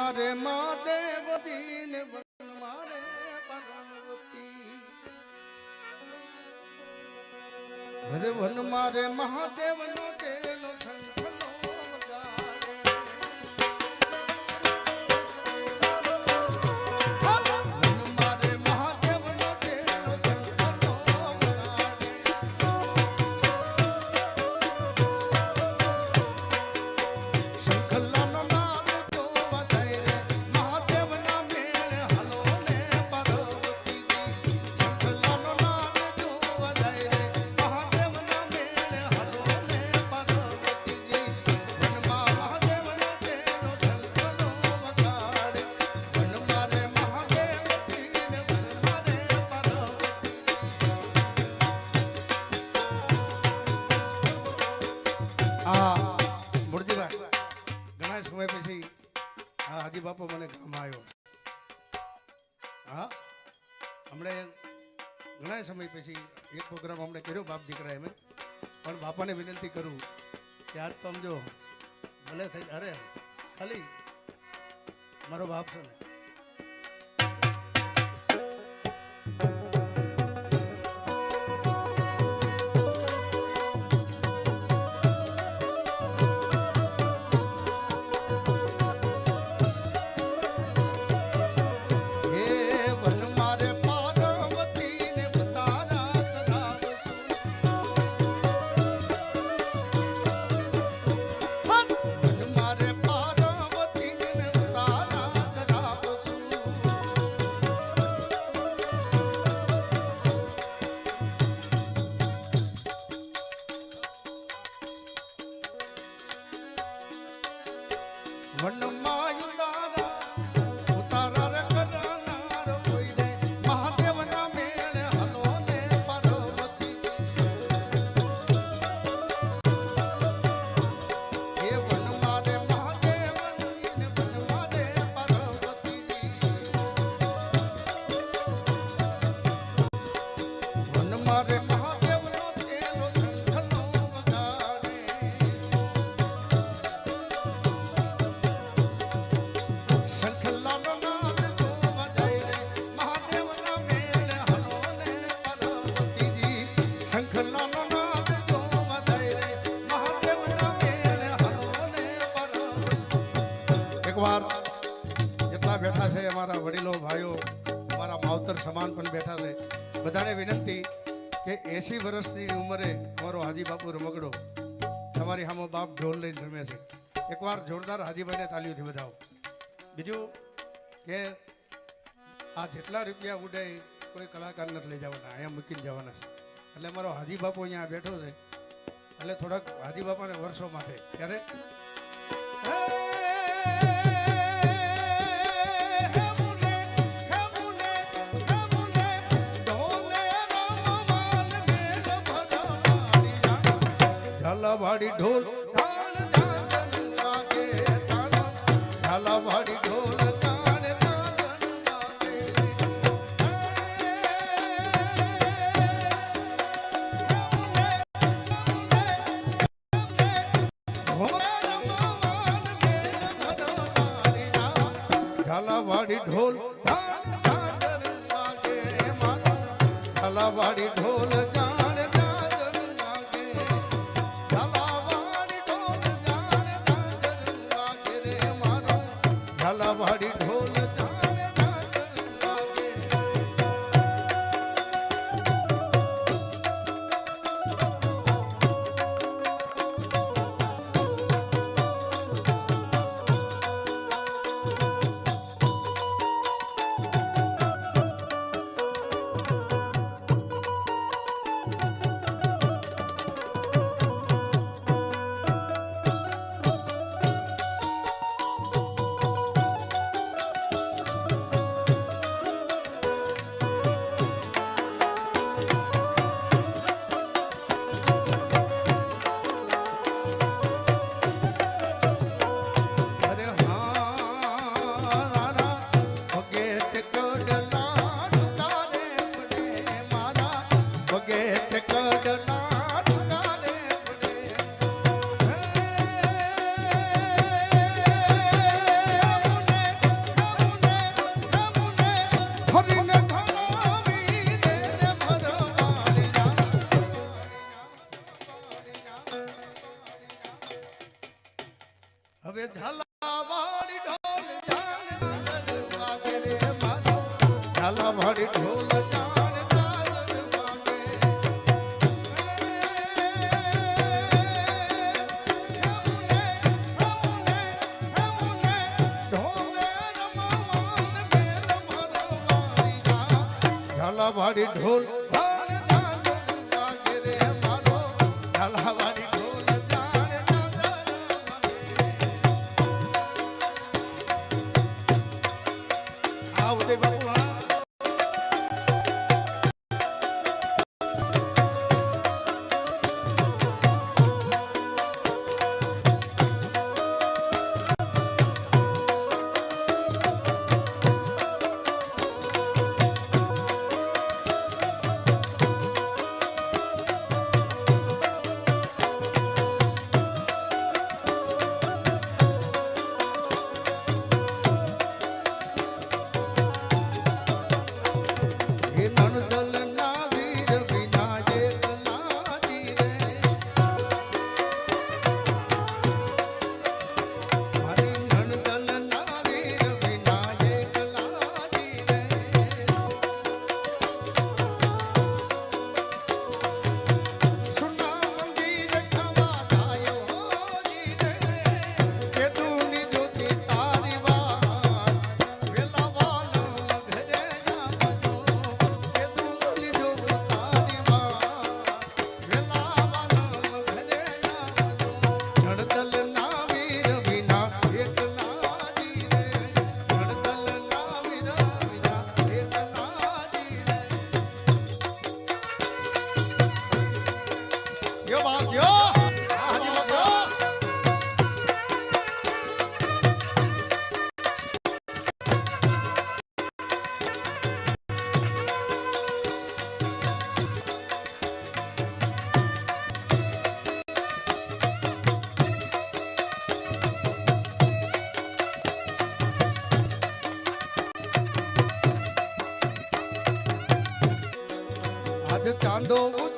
મારે મહાદેવ દીન મારે પાર્વતી. અરે વન મારે મહાદેવ નો તેલો સમય પછી એક પ્રોગ્રામ અમને કર્યો, બાપ દીકરા એમ. પણ બાપાને વિનંતી કરું કે આજ તો સમજો ભલે થઈ અરે, ખાલી મારો બાપ છે ને வண்ணம் અમારા વડીલો, ભાઈઓ અમારા માવતર સમાન પણ બેઠા છે. બધાને વિનંતી કે એસી વર્ષની ઉંમરે અમારો હાજી બાપુ રમકડો તમારી સામે બાપ ઢોલ લઈને રમે છે. એકવાર જોરદાર હાજીભાઈને તાલીઓથી વધાવો. બીજું કે આ જેટલા રૂપિયા ઉડે કોઈ કલાકાર નથી લઈ જવાના, અહીંયા મૂકીને જવાના છે. એટલે મારો હાજી બાપુ અહીંયા બેઠો છે. એટલે થોડાક હાજી બાપાને વર્ષો માથે ત્યારે ઢાલાવાડી ઢોલ ઢોલ ઢાલાવાડી ઢોલ વાગે ઝાલાવાડી ઢોલ ઝાલાવાડી ઢોલ ઝાલાવાડી ઢોલ ઢોલ જાજર વાગે રે મારો ઝાલાવાડી આજ